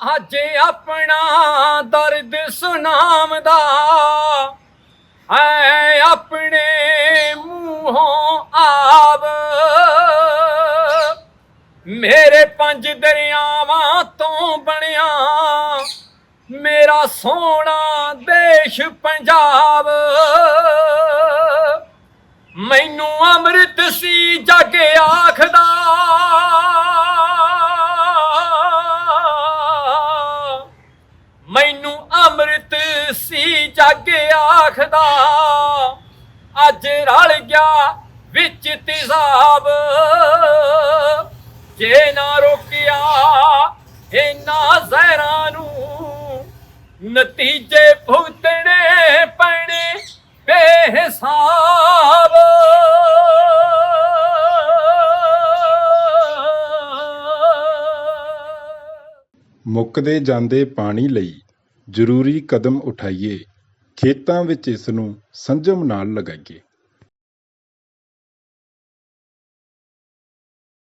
ਅਜੇ ਆਪਣਾ ਦਰਦ ਸੁਣਾਵਦਾ। ਐ ਆਪਣੇ ਮੂੰਹੋਂ ਆਵ। ਮੇਰੇ ਪੰਜ ਦਰਿਆਵਾਂ ਤੋਂ ਬਣਿਆ। ਮੇਰਾ ਸੋਹਣਾ ਦੇਸ਼ ਪੰਜਾਬ। ਮੈਨੂੰ ਅੰਮ੍ਰਿਤ ਸੀ ਜਗ ਆਖਦਾ। ਆਖਦਾ, ਅੱਜ ਰਲ ਗਿਆ ਵਿੱਚ ਤਿਜ਼ਾਬ ਜੇ ਨਾ ਰੋਕਿਆ ਇਹਨਾਂ ਜ਼ਹਿਰਾਂ ਨੂੰ, ਨਤੀਜੇ ਭੁਗਤਣੇ ਪੈਣੇ ਬੇਹਿਸਾਬ। ਮੁੱਕਦੇ ਜਾਂਦੇ ਪਾਣੀ ਲਈ ਜ਼ਰੂਰੀ ਕਦਮ ਉਠਾਈਏ। ਖੇਤਾਂ ਵਿੱਚ ਇਸ ਨੂੰ ਸੰਜਮ ਨਾਲ ਲਗਾਈਏ।